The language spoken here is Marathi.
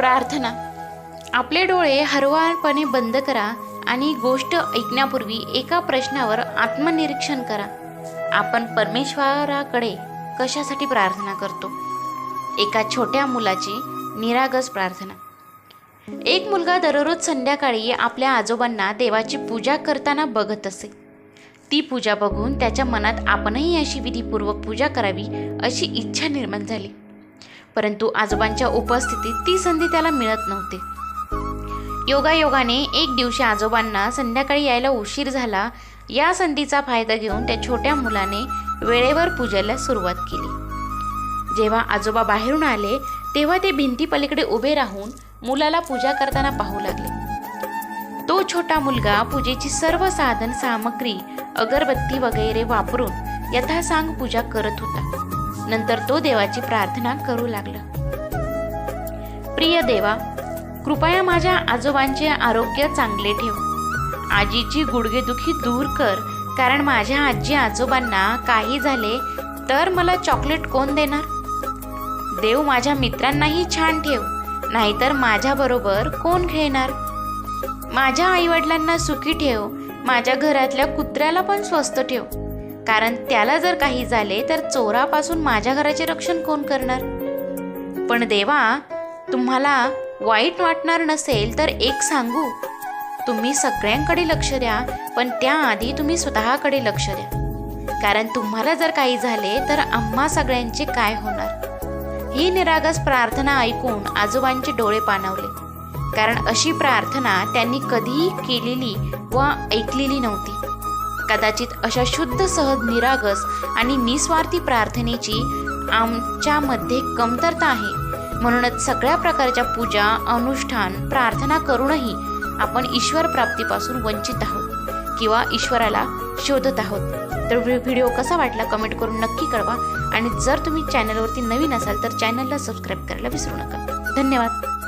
प्रार्थना. आपले डोळे हरवाळपणे बंद करा आणि गोष्ट ऐकण्यापूर्वी एका प्रश्नावर आत्मनिरीक्षण करा. आपण परमेश्वराकडे कशासाठी प्रार्थना करतो? एका छोट्या मुलाची निरागस प्रार्थना. एक मुलगा दररोज संध्याकाळी आपल्या आजोबांना देवाची पूजा करताना बघत असे. ती पूजा बघून त्याच्या मनात आपणही अशी विधीपूर्वक पूजा करावी अशी इच्छा निर्माण झाली. परंतु आजोबांच्या उपस्थितीत ती संधी त्याला मिळत नव्हती. योगायोगाने एक दिवशी आजोबांना संध्याकाळी यायला उशीर झाला. या संधीचा फायदा घेऊन त्या छोट्या मुलाने वेळेवर पूजेला सुरुवात केली. जेव्हा आजोबा बाहेरून आले तेव्हा ते भिंतीपलीकडे उभे राहून मुलाला पूजा करताना पाहू लागले. तो छोटा मुलगा पूजेची सर्व साधन सामग्री अगरबत्ती वगैरे वापरून यथासांग पूजा करत होता. नंतर तो देवाची प्रार्थना करू लागला. प्रिय देवा कृपया माझ्या आजोबांचे आरोग्य चांगले ठेव. आजीची गुडघेदुखी दूर कर कारण माझ्या आजी आजोबांना काही झाले तर मला चॉकलेट कोण देणार? देव माझ्या मित्रांनाही छान ठेव नाहीतर माझ्याबरोबर कोण खेळणार? माझ्या आईवडिलांना सुखी ठेव माझ्या घरातल्या कुत्र्याला पण स्वस्त ठेव. कारण त्याला जर काही झाले तर चोरापासून माझ्या घराचे रक्षण कोण करणार? पण देवा तुम्हाला वाईट वाटणार नसेल तर एक सांगू. तुम्ही सगळ्यांकडे लक्ष द्या पण त्याआधी तुम्ही स्वतःकडे लक्ष द्या. कारण तुम्हाला जर काही झाले तर आम्हा सगळ्यांचे काय होणार? ही निरागस प्रार्थना ऐकून आजोबांचे डोळे पाणावले. कारण अशी प्रार्थना त्यांनी कधीही केलेली व ऐकलेली नव्हती. कदाचित अशा शुद्ध सहज निरागस आणि निस्वार्थी प्रार्थनेची आमच्यामध्ये कमतरता आहे. म्हणूनच सगळ्या प्रकारच्या पूजा अनुष्ठान प्रार्थना करूनही आपण ईश्वर प्राप्तीपासून वंचित आहोत किंवा ईश्वराला शोधत आहोत. तर व्हिडिओ कसा वाटला कमेंट करून नक्की कळवा आणि जर तुम्ही चॅनलवरती नवीन असाल तर चॅनलला सबस्क्राईब करायला विसरू नका. धन्यवाद.